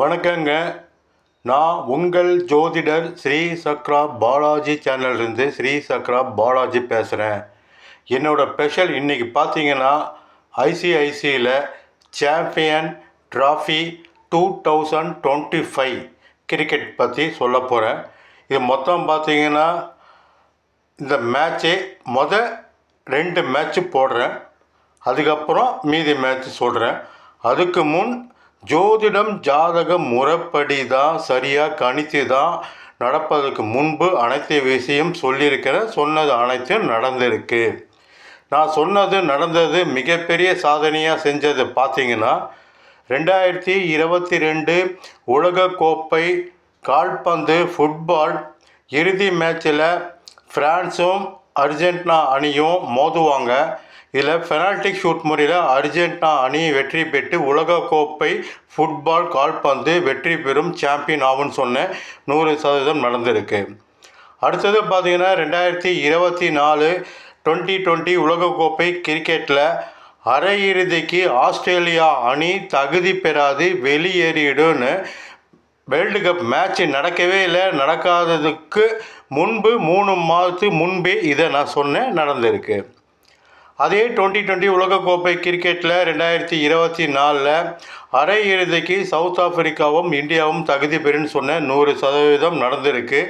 வணக்கங்க. நான் உங்கள் ஜோதிடர் ஸ்ரீ சக்ரா பாலாஜி சேனல்லேருந்து ஸ்ரீ சக்ரா பாலாஜி பேசுகிறேன் என்னோடய ஸ்பெஷல் இன்றைக்கி பார்த்தீங்கன்னா ஐசிஐசியில் champion trophy two thousand twenty five cricket பற்றி சொல்ல போகிறேன் இது மொத்தம் பார்த்தீங்கன்னா இந்த மேட்சே மொதல் ரெண்டு மேட்ச்சு போடுறேன். அதுக்கப்புறம் மீதி மேட்ச் சொல்கிறேன் அதுக்கு முன் ஜோதிடம் ஜாதகம் முறைப்படி தான் சரியாக கணித்து தான் நடப்பதற்கு முன்பு அனைத்து விஷயம் சொல்லியிருக்கிறேன் சொன்னது அனைத்தும் நடந்திருக்கு. நான் சொன்னது நடந்தது மிகப்பெரிய சாதனையாக செஞ்சது பார்த்தீங்கன்னா ரெண்டாயிரத்தி இருபத்தி ரெண்டு உலகக்கோப்பை கால்பந்து ஃபுட்பால் இறுதி மேட்ச்சில் ஃப்ரான்ஸும் அர்ஜென்டினா அணியும் மோதுவாங்க. இதில் பெனால்டி ஷூட் முறையில் அர்ஜென்டினா அணி வெற்றி பெற்று உலகக்கோப்பை ஃபுட்பால் கால்பந்து வெற்றி பெறும் சாம்பியன் ஆகும்னு சொன்ன நூறு சதவீதம் நடந்திருக்கு. அடுத்தது பார்த்திங்கன்னா ரெண்டாயிரத்தி இருபத்தி நாலு டுவெண்ட்டி டுவெண்ட்டி உலகக்கோப்பை கிரிக்கெட்டில் அரையிறுதிக்கு ஆஸ்திரேலியா அணி தகுதி பெறாது வெளியேறிடும்னு வேர்ல்டு கப் மேட்ச் நடக்கவே இல்லை. நடக்காததுக்கு முன்பு மூணு மாதத்துக்கு முன்பே இதை நான் சொன்னேன் நடந்திருக்கு. அதே டுவெண்ட்டி டுவெண்ட்டி உலகக்கோப்பை கிரிக்கெட்டில் ரெண்டாயிரத்தி இருபத்தி நாலில் அரையிறுதிக்கு சவுத் ஆப்பிரிக்காவும் இந்தியாவும் தகுதி பெறுன்னு சொன்ன நூறு சதவீதம் நடந்திருக்கு.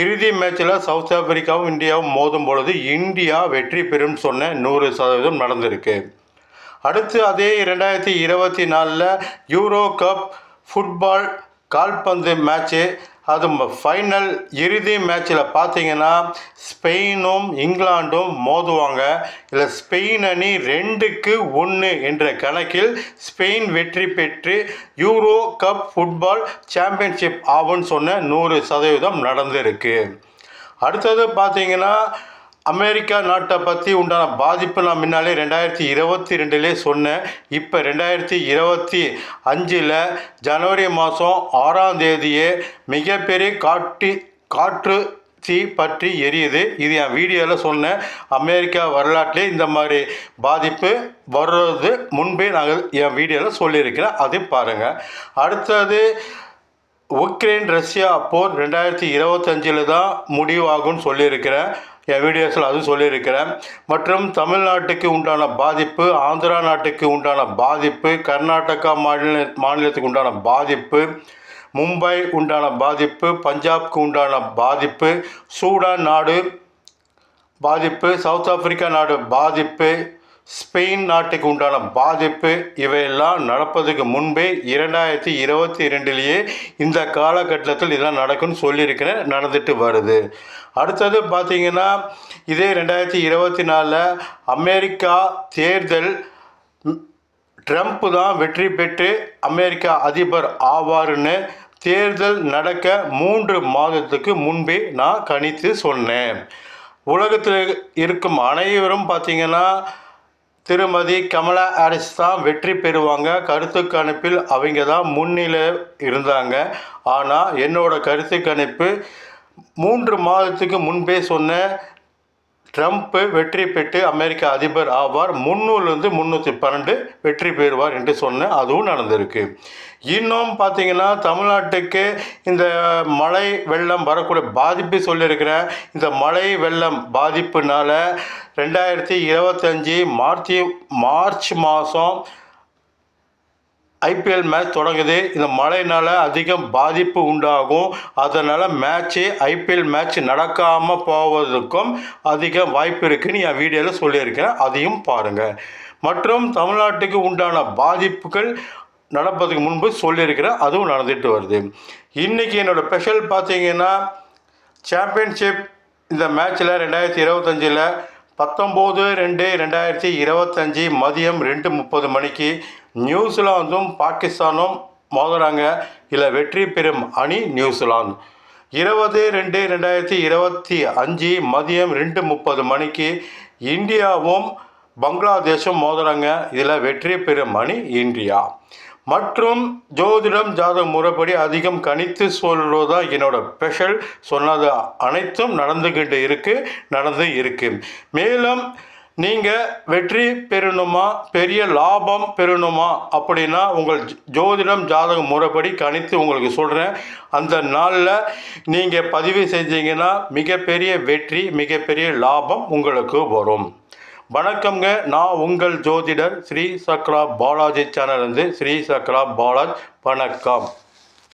இறுதி மேட்ச்சில் சவுத் ஆப்பிரிக்காவும் இந்தியாவும் மோதும் பொழுது இந்தியா வெற்றி பெறும் சொன்ன நூறு சதவீதம் நடந்திருக்கு. அடுத்து அதே ரெண்டாயிரத்தி இருபத்தி நாலில் யூரோ கப் ஃபுட்பால் கால்பந்து மேட்ச்சு அது ஃபைனல் இறுதி மேட்ச்சில் பார்த்தீங்கன்னா ஸ்பெயினும் இங்கிலாண்டும் மோதுவாங்க. இதில் ஸ்பெயின் அணி ரெண்டுக்கு ஒன்று என்ற கணக்கில் ஸ்பெயின் வெற்றி பெற்று யூரோ கப் ஃபுட்பால் சாம்பியன்ஷிப் ஆகும்னு சொன்ன நூறு சதவீதம் நடந்திருக்கு. அடுத்தது பார்த்தீங்கன்னா அமெரிக்கா நாட்டை பற்றி உண்டான பாதிப்பு நான் முன்னாலே ரெண்டாயிரத்தி இருபத்தி ரெண்டுலே சொன்னேன். இப்போ ரெண்டாயிரத்தி இருபத்தி அஞ்சில் ஜனவரி மாதம் ஆறாம் தேதியே மிகப்பெரிய காட்டு காற்று தீ பற்றி எரியுது. இது என் வீடியோவில் சொன்னேன். அமெரிக்கா வரலாற்றிலே இந்த மாதிரி பாதிப்பு வர்றது முன்பே நாங்கள் என் வீடியோவில் சொல்லியிருக்கிறேன். அதை பாருங்கள் அடுத்தது உக்ரைன் ரஷ்யா போர் ரெண்டாயிரத்தி இருபத்தஞ்சில் தான் முடிவாகும்னு சொல்லியிருக்கிறேன். என் வீடியோஸில் அதுவும் சொல்லியிருக்கிறேன். மற்றும் தமிழ்நாட்டுக்கு உண்டான பாதிப்பு ஆந்திரா நாட்டுக்கு உண்டான பாதிப்பு கர்நாடகா மாநில மாநிலத்துக்கு உண்டான பாதிப்பு மும்பை உண்டான பாதிப்பு பஞ்சாப்க்கு உண்டான பாதிப்பு சூடான் நாடு பாதிப்பு சவுத் ஆப்பிரிக்கா நாடு பாதிப்பு ஸ்பெயின் நாட்டுக்கு உண்டான பாதிப்பு இவையெல்லாம் நடப்பதுக்கு முன்பே இரண்டாயிரத்தி இருபத்தி ரெண்டுலேயே இந்த காலகட்டத்தில் இதெல்லாம் நடக்கும்னு சொல்லியிருக்கிறேன் நடந்துட்டு வருது. அடுத்தது பார்த்திங்கன்னா இதே ரெண்டாயிரத்தி இருபத்தி நாலில் அமெரிக்கா தேர்தல் ட்ரம்ப் தான் வெற்றி பெற்று அமெரிக்கா அதிபர் ஆவார்னு தேர்தல் நடக்க மூன்று மாதத்துக்கு முன்பே நான் கணித்து சொன்னேன். உலகத்தில் இருக்கும் அனைவரும் பார்த்திங்கன்னா திருமதி கமலா ஹாரிஸ் தான் வெற்றி பெறுவாங்க. கருத்து கணிப்பில் அவங்க தான் முன்னிலை இருந்தாங்க. ஆனால் என்னோட கருத்து கணிப்பு மூன்று மாதத்துக்கு முன்பே சொன்ன ட்ரம்ப் வெற்றி பெற்று அமெரிக்க அதிபர் ஆவார். முந்நூறுலேருந்து முந்நூற்றி பன்னெண்டு வெற்றி பெறுவார் என்று சொன்னேன் அதுவும் நடந்திருக்கு. இன்னும் பார்த்தீங்கன்னா தமிழ்நாட்டுக்கு இந்த மழை வெள்ளம் வரக்கூடிய பாதிப்பு சொல்லியிருக்கிறேன் இந்த மழை வெள்ளம் பாதிப்புனால ரெண்டாயிரத்தி இருபத்தஞ்சி மார்ச் மார்ச் மாதம் ஐபிஎல் மேட்ச் தொடங்குது. இந்த மழைனால் அதிகம் பாதிப்பு உண்டாகும். அதனால் மேட்ச்சு ஐபிஎல் மேட்ச் நடக்காமல் போவதற்கும் அதிக வாய்ப்பு இருக்குன்னு என் வீடியோவில் சொல்லியிருக்கிறேன். அதையும் பாருங்கள் மற்றும் தமிழ்நாட்டுக்கு உண்டான பாதிப்புகள் நடப்பதுக்கு முன்பு சொல்லியிருக்கிறேன். அதுவும் நடந்துட்டு வருது. இன்றைக்கி என்னோடய ஸ்பெஷல் பார்த்தீங்கன்னா சாம்பியன்ஷிப் இந்த மேட்ச்சில் ரெண்டாயிரத்தி இருபத்தஞ்சில் பத்தொம்போது ரெண்டு ரெண்டாயிரத்தி இருபத்தஞ்சி மதியம் ரெண்டு முப்பது மணிக்கு நியூசிலாந்தும் பாகிஸ்தானும் மோதுறாங்க. இதில் வெற்றி பெறும் அணி நியூசிலாந்து. இருபது ரெண்டு ரெண்டாயிரத்தி இருபத்தி அஞ்சு மதியம் ரெண்டு முப்பது மணிக்கு இந்தியாவும் பங்களாதேஷும் மோதுறாங்க. இதில் வெற்றி பெறும் அணி இந்தியா. மற்றும் ஜோதிடம் ஜாதகம் முறைப்படி அதிகம் கணித்து சொல்கிறது என்னோட ஸ்பெஷல் சொன்னது அனைத்தும் நடந்துக்கிட்டு இருக்குது நடந்து இருக்கு. மேலும் நீங்கள் வெற்றி பெறணுமா பெரிய லாபம் பெறணுமா அப்படின்னா உங்கள் ஜோதிடம் ஜாதக முறைப்படி கணித்து உங்களுக்கு சொல்கிறேன் அந்த நாளில் நீங்கள் பதிவு செஞ்சீங்கன்னா மிகப்பெரிய வெற்றி மிகப்பெரிய லாபம் உங்களுக்கு வரும். வணக்கம்ங்க. நான் உங்கள் ஜோதிடர் ஸ்ரீ சக்ரா பாலாஜி சேனல் இருந்து ஸ்ரீ சக்ரா பாலாஜ். வணக்கம்.